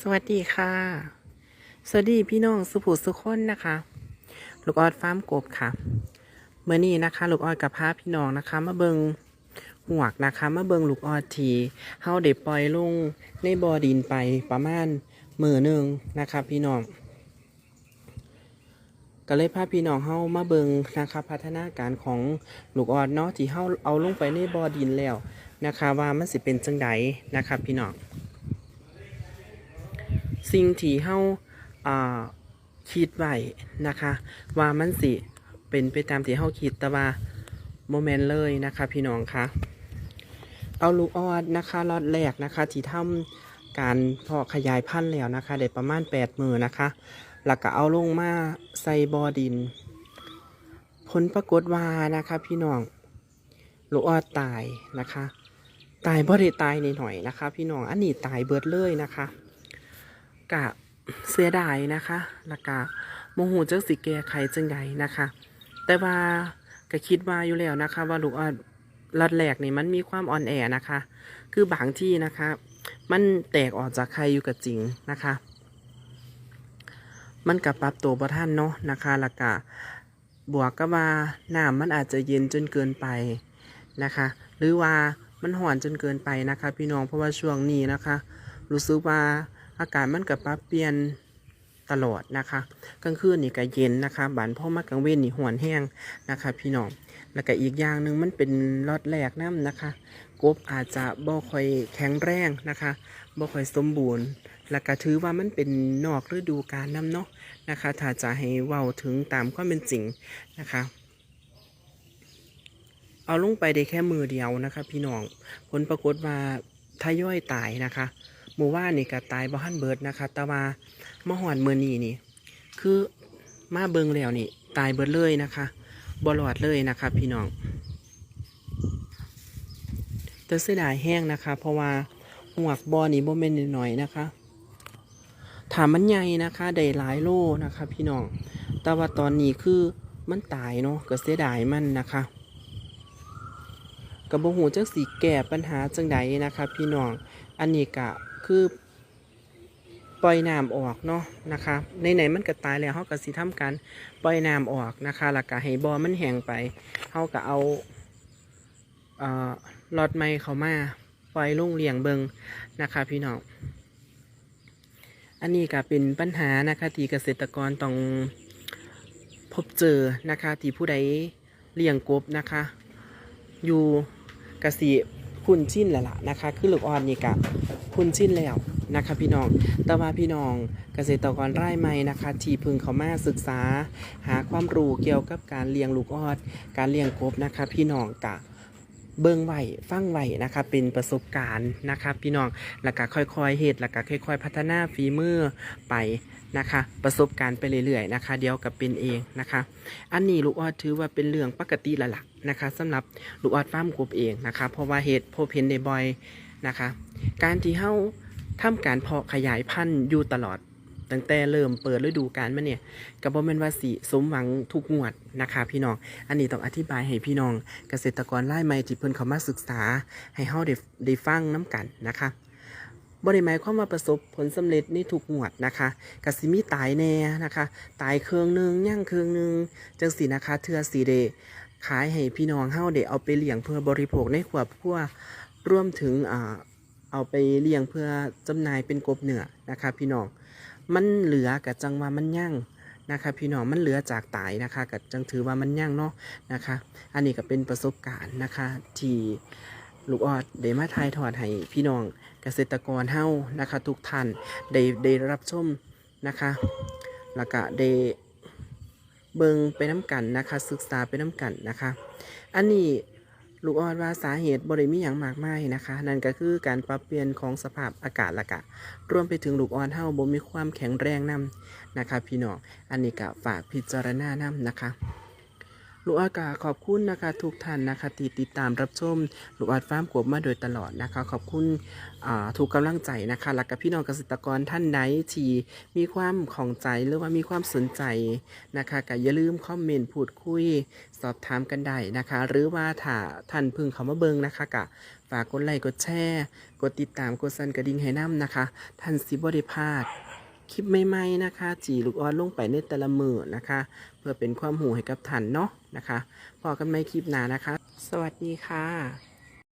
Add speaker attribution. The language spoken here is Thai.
Speaker 1: สวัสดีค่ะ สวัสดีพี่น้องสุภูสุคนนะคะ ลูกออดฟาร์มกบค่ะเมื่อนี้นะคะ ลูกออดกับพาพี่น้องนะคะ มาเบิงหวกนะคะมาเบิงลูกออดทีเฮาเด็ปล่อยลงในบ่อดินไปประมาณมือหนึ่งนะคะ พี่น้องก็เลยพาพี่น้องเฮามาเบิงนะคะพัฒนาการของลูกออดเนาะที่เฮาเอาลงไปในบ่อดินแล้วนะคะ ว่ามันสิเป็นจังไดนะคะ พี่น้อง สิ่งที่เฮาอ่าคิดไว้นะคะ ว่ามันสิเป็นไปตามที่เฮาคิดแต่ว่าโมเมนต์เลยนะคะ พี่น้องคะเอาลูกออดนะคะลอตแรกนะคะที่ทำการเพาะขยายพันธุ์แล้วนะคะได้ประมาณ8มือนะคะแล้วก็เอาลงมาใส่บอดิน ผลปรากฏว่านะคะ พี่น้องลูกออดตายนะคะ ตายบ่ได้ตายนหน่อยนะคะ พี่น้องอันนี้ตายเบิดเลยนะคะ กะเสียดายนะคะแล้วก็โมโหจักสิแก้ไขจังใดนะคะ แต่ว่าก็คิดว่าอยู่แล้วนะคะ ว่าลูกออดรัดแหลกนี่มันมีความอ่อนแอนะคะ คือบางที่นะคะ มันแตกออกจากไข่อยู่กับจริงนะคะ มันกับปรับตัวบ่ท่านเนาะนะคะแล้วก็บวกกับว่าน้ำมันอาจจะเย็นจนเกินไปนะคะ หรือว่ามันห่อนจนเกินไปนะคะ พี่น้องเพราะว่าช่วงนี้นะคะ รู้สึกว่า อากาศมันกับปรับเปลี่ยนตลอดนะคะกลางคืนนี่ก็เย็นนะคะบานพ่อมากลางเว้นนี่หวนแห้งนะคะ พี่น้องแล้วก็อีกอย่างหนึ่งมันเป็นรอดแรกน้ำนะคะ กบอาจจะบ่ค่อยแข็งแรงนะคะบ่ค่อยสมบูรณ์ แล้วก็ถือว่ามันเป็นนอกฤดูกาลน้ำเนาะนะคะ ถ้าจะให้เว้าถึงตามความเป็นจริงนะคะ เอาลงไปได้แค่มือเดียวนะคะ พี่น้องผลปรากฏว่าทยอยตายนะคะ หมู่ว่านี่ก็ตายบ่ฮันเบิดนะคะแต่ว่ามาหอนมือนี้นี่ คือมาเบิงแล้วนี่ ตายเบิดเลยนะคะบ่รอดเลยนะคะพี่น้องแต่เสียดายแห้งนะคะ เพราะว่าหวกบอนี่บ่แม่นหน่อยนะคะถามมันใหญ่นะคะได้หลายโลนะคะพี่น้อง แต่ว่าตอนนี้คือมันตายเนาะก็เสียดายมันนะคะกับบ่หูจักสีแก้ปัญหาจังใดนะคะ พี่น้อง อันนี้ก็ คือปล่อยน้ำออกเนาะนะคะในไหนมันก็ตายแล้วเฮาก็สิทำการปล่อยน้ำออกนะคะแล้วก็ให้บ่อมันแห้งไปเฮาก็เอาหลอดไม้เขามาปล่อยลงเลี้ยงเบิงนะคะ พี่น้องอันนี้ก็เป็นปัญหานะคะที่เกษตรกรต้องพบเจอนะคะที่ผู้ใดเลี้ยงกบนะคะ อยู่กสิ คุ้นชินแล้วล่ะนะคะ คือลูกอ่อนนี่กะคุ้นชินแล้วนะคะพี่น้อง แต่ว่าพี่น้องเกษตรกรไร่ใหม่นะคะ ที่พึงเขามาศึกษา หาความรู้เกี่ยวกับการเลี้ยงลูกออด การเลี้ยงกบนะคะ พี่น้องกะ เบิ่งไหวฟังไหวนะคะเป็นประสบการณ์นะคะพี่น้องแล้วก็ค่อยๆเฮ็ดแล้วก็ค่อย ๆ พัฒนาฝีมือไปนะคะ ประสบการณ์ไปเรื่อยๆนะคะ เดียวกับเป็นเองนะคะ อันนี้ลูกออดถือว่าเป็นเรื่องปกติละล่ะนะคะสำหรับลูกออดฟาร์มกบเองนะคะ เพราะว่าเหตุพบเห็นได้บ่อยนะคะ การที่เฮาทำการเพาะขยายพันธุ์อยู่ตลอด ตั้งแต่เริ่มเปิดฤดูกาลมาเนี่ยก็บ่แม่นว่าสิสมหวังทุกงวดนะคะ พี่น้อง อันนี้ต้องอธิบายให้พี่น้อง เกษตรกรรายใหม่ที่เพิ่นเขามาศึกษา ให้เฮาได้ได้ฟังน้กันนะคะบ่ได้หมายความว่าประสบผลสำเร็จในทุกงวดนะคะกสิมีตายแน่นะคะ ตายเครื่องหนึงย่างเครื่องหนึงจังสินะคะเทื่อสิได้ขายให้พี่น้องเฮาได้เอาไปเลี้ยงเพื่อบริโภคในครอบครัวรวมถึงอ่าเอาไปเลี้ยงเพื่อจำหน่ายเป็นกบเหนือนะคะ พี่น้อง มันเหลือกับจังว่ามันยั่งนะคะพี่น้องมันเหลือจากตายนะคะกับจังถือว่ามันยั่งเนาะนะคะ อันนี้ก็เป็นประสบการณ์นะคะ ที่ลูกออดได้มาทายทอดให้พี่น้องเกษตรกรเฮ้านะคะ ทุกท่านได้ได้รับชมนะคะ แล้วก็ได้เบิงไปน้ำกันนะคะ ศึกษาไปน้ำกันนะคะ อันนี้ ลูกออดว่าสาเหตุบริมีอย่างมากมายนะคะ นั่นก็คือการปรับเปลี่ยนของสภาพอากาศละกะ รวมไปถึงลูกอ่อนเฮาบ่มีความแข็งแรงนํนะคะ พี่น้อง อันนี้ก็ฝากพิจารณานํนะคะ ลูกอากาขอบคุณนะคะทุกท่านนะคะที่ติดตามรับชมลูกอาดฟาร์มกบมาโดยตลอดนะคะ ขอบคุณถูกกำลังใจนะคะหลักกับพี่น้องเกษตรกรท่านไหนที่มีความของใจหรือว่ามีความสนใจนะคะก็อย่าลืมคอมเมนต์พูดคุย สอบถามกันได้นะคะ หรือว่าถ้าท่านพึงเขามาเบิงนะคะกะฝากกดไลค์กดแชร์กดติดตามกดสันกระดิ่งให้น้ำนะคะ ท่านซิบริพาดคลิปใหม่ๆนะคะ จีลูกออนลงไปในแต่ละมือนะคะ เพื่อเป็นความหูให้กับท่านเนาะ นะคะพอกันไม่คลิปหนานะคะ สวัสดีค่ะ